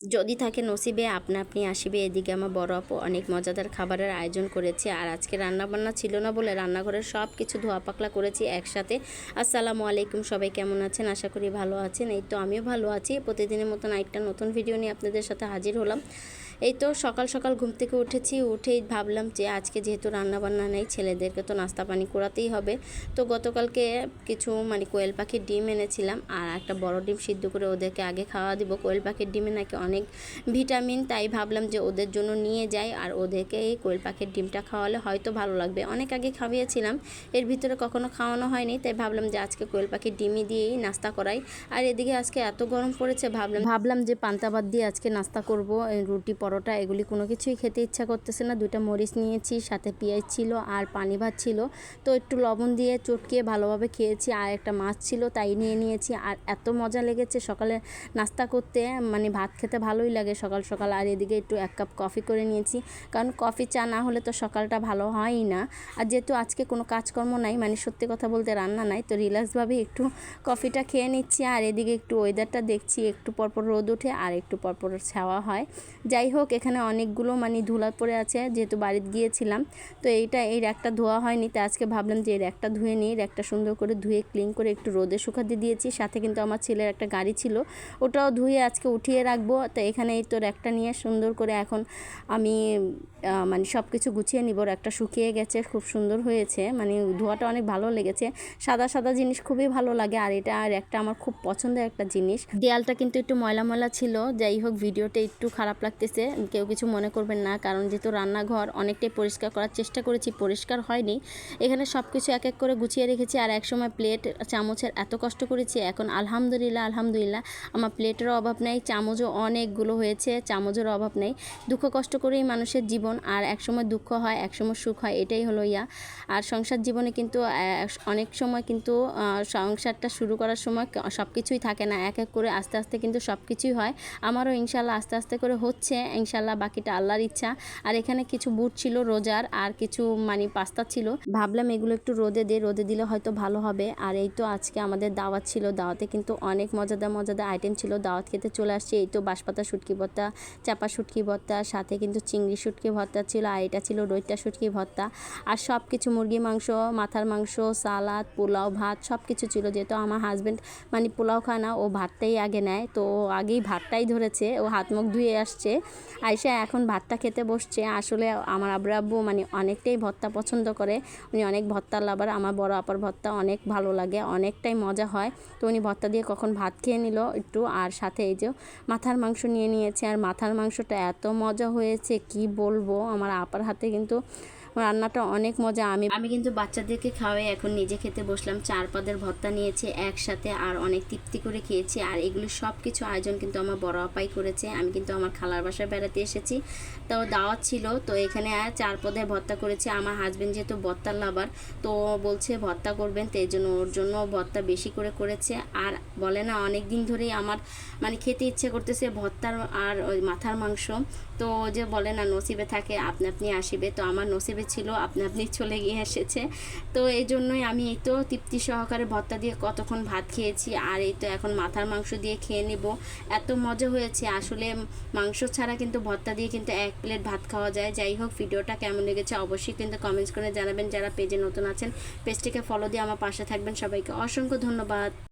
যদি থাকে নসিবে, আপনা আপনি আসিবে। এদিকে আমার বড় আপু অনেক মজাদার খাবারের আয়োজন করেছে আর আজকে রান্নাবান্না ছিল না বলে রান্নাঘরের সব কিছু ধোয়া পাকলা করেছি একসাথে। আসসালামু আলাইকুম, সবাই কেমন আছেন? আশা করি ভালো আছেন। এই তো আমিও ভালো আছি। প্রতিদিনের মতন একটা নতুন ভিডিও নিয়ে আপনাদের সাথে হাজির হলাম। এই তো সকাল সকাল ঘুম থেকে উঠেছি, উঠেই ভাবলাম যে আজকে যেহেতু রান্নাবান্না নেই, ছেলেদেরকে তো নাস্তা পানি করাতেই হবে। তো গতকালকে কিছু মানে কোয়েল পাখির ডিম এনেছিলাম আর একটা বড় ডিম সিদ্ধ করে ওদেরকে আগে খাওয়া দিব। কোয়েল পাখির ডিমে নাকি অনেক ভিটামিন, তাই ভাবলাম যে ওদের জন্য নিয়ে যাই আর ওদেরকে এই কোয়েল পাখির ডিমটা খাওয়ালে হয়তো ভালো লাগবে। অনেক আগে খাওয়িয়েছিলাম এর ভিতরে কখনো খাওয়ানো হয়নি, তাই ভাবলাম যে আজকে কোয়েল পাখির ডিমই দিয়েই নাস্তা করাই। আর এদিকে আজকে এত গরম পড়েছে, ভাবলাম ভাবলাম যে পান্তা ভাত দিয়ে আজকে নাস্তা করব রুটি পরোটা এগুলি কোনো কিছুই খেতে ইচ্ছা করতেছে না। দুইটা মরিচ নিয়েছি, সাথে পেঁয়াজ ছিল আর পানি ভাত ছিল। তো একটু লবণ দিয়ে চটকিয়ে ভালোভাবে খেয়েছি। আর একটা মাছ ছিল তাই নিয়ে নিয়েছি। আর এত মজা লেগেছে সকালে নাস্তা করতে মানে ভাত খেতে ভালোই লাগে সকাল সকাল। আর এদিকে একটু এক কাপ কফি করে নিয়েছি। কারণ কফি চা না হলে তো সকালটা ভালো হয়ই না। আর যেহেতু আজকে কোনো কাজকর্ম নাই মানে সত্যি কথা বলতে রান্না নাই, তো রিল্যাক্সভাবে একটু কফিটা খেয়ে নিচ্ছি। আর এদিকে একটু ওয়েদারটা দেখছি। একটু পরপর রোদ ওঠে আর একটু পরপর ছাওয়া হয়। যাই হোক এখানে অনেকগুলো মানে ধুলা পড়ে আছে, যেহেতু বাড়িতে গিয়েছিলাম। তো এইটা, এই র্যাকটা ধোয়া হয়নি, তাই আজকে ভাবলাম যে এই র্যাকটা ধুয়ে নিই। র্যাকটা সুন্দর করে ধুয়ে ক্লিন করে একটু রোদে শুকাতে দিয়েছি। সাথে কিন্তু আমার ছেলের একটা গাড়ি ছিল, ওটাও ধুয়ে আজকে উঠিয়ে রাখব। তো এখানে এই তো র্যাকটা নিয়ে সুন্দর করে এখন আমি মানে সব কিছু গুছিয়ে নিব। র্যাকটা শুকিয়ে গেছে, খুব সুন্দর হয়েছে। মানে ধোয়াটা অনেক ভালো লেগেছে। সাদা সাদা জিনিস খুবই ভালো লাগে, আর এটা র্যাকটা আমার খুব পছন্দের একটা জিনিস। দেয়ালটা কিন্তু একটু ময়লা ময়লা ছিল, যাই হোক, ভিডিওটা একটু খারাপ লাগতেছে। কেউ কিছু মনে করবেন না। কারণ যেহেতু রান্নাঘর অনেকটাই পরিষ্কার করার চেষ্টা করেছি, পরিষ্কার হয়নি। এখানে সব কিছু এক এক করে গুছিয়ে রেখেছি আর এক সময় প্লেট চামচের এত কষ্ট করেছি। এখন আলহামদুলিল্লাহ আলহামদুলিল্লাহ। আমার প্লেটেরও অভাব নেই, চামচও অনেকগুলো হয়েছে, চামচের অভাব নেই। দুঃখ কষ্ট করেই মানুষের জীবন আর এক সময় দুঃখ হয় এক সময় সুখ হয়, এটাই হলো ইয়া। আর সংসার জীবনে কিন্তু অনেক সময় কিন্তু সংসারটা শুরু করার সময় সব কিছুই থাকে না। এক এক করে আস্তে আস্তে কিন্তু সব কিছুই হয়। আমারও ইনশাল্লাহ আস্তে আস্তে করে হচ্ছে। ইনশাল্লাহ বাকিটা আল্লাহর ইচ্ছা। আর এখানে কিছু বুট ছিল রোজার আর কিছু মানে পাস্তা ছিল। ভাবলাম এগুলো একটু রোদে দিয়ে রোদে দিলে হয়তো ভালো হবে। আর এই তো আজকে আমাদের দাওয়াত ছিল। দাওয়াতে কিন্তু অনেক মজাদার মজাদার আইটেম ছিল। দাওয়াত খেতে চলে আসছে। এই তো বাঁশপাতা শুটকি ভর্তা, চাপা শুটকি ভর্তা, সাথে কিন্তু চিংড়ি শুটকি ভর্তা ছিল। আর এটা ছিল রৈটা শুটকি ভর্তা। আর সব কিছু মুরগি মাংস, মাথার মাংস, সালাদ, পোলাও, ভাত সব কিছু ছিল। যেহেতু আমার হাজব্যান্ড মানে পোলাও খায় না, ও ভাতটাই আগে নেয়। তো আগেই ভাতটাই ধরেছে। ও হাত মুখ ধুয়ে আসছে। আয়সা এখন ভাতটা খেতে বসছে। আসলে আমার আব্বু আব্বু মানে অনেকটাই ভর্তা পছন্দ করে। উনি অনেক ভর্তা লাভার, আমার বড় আপার ভর্তা অনেক ভালো লাগে, অনেকটাই মজা হয়। তো উনি ভর্তা দিয়ে কখন ভাত খেয়ে নিল একটু, আর সাথে এই যে মাথার মাংস নিয়ে নিয়েছে। আর মাথার মাংসটা এত মজা হয়েছে, কি বলব? আমার আপার হাতে কিন্তু রান্নাটা অনেক মজা। আমি আমি কিন্তু বাচ্চাদেরকে খাওয়াই, এখন নিজে খেতে বসলাম চার পাদের ভর্তা নিয়েছি একসাথে আর অনেক তৃপ্তি করে খেয়েছি। আর এগুলো সব কিছু আয়োজন কিন্তু আমার বড় আপাই করেছে, আমি কিন্তু আমার খালার বাসায় বেড়াতে এসেছি। তো দাওয়াত ছিল, তো এখানে আর চার পদের ভর্তা করেছে, আমার হাজবেন্ড যেহেতু ভর্তার লাভার তো বলছে ভর্তা করবেন, তো এই জন্য ওর জন্য ভর্তা বেশি করে করেছে। আর বলে না অনেক দিন ধরেই আমার মানে খেতে ইচ্ছে করতেছে ভর্তার আর ওই মাথার মাংস। তো যে বলে না, নসিবে থাকে, আপনি আপনি আসিবে। তো আমার নসিবে ছিল, আপনি আপনি চলে গিয়ে এসেছে। তো এই জন্যই আমি এই তো তৃপ্তি সহকারে ভর্তা দিয়ে কতক্ষণ ভাত খেয়েছি, আর এই তো এখন মাথার মাংস দিয়ে খেয়ে নেব। এত মজা হয়েছে। আসলে মাংস ছাড়া কিন্তু ভর্তা দিয়ে কিন্তু এক প্লেট ভাত খাওয়া যায়। যাই হোক, ভিডিওটা কেমন লেগেছে অবশ্যই কিন্তু কমেন্টস করে জানাবেন। যারা পেজে নতুন আছেন, পেজটিকে ফলো দিয়ে আমার পাশে থাকবেন। সবাইকে অসংখ্য ধন্যবাদ।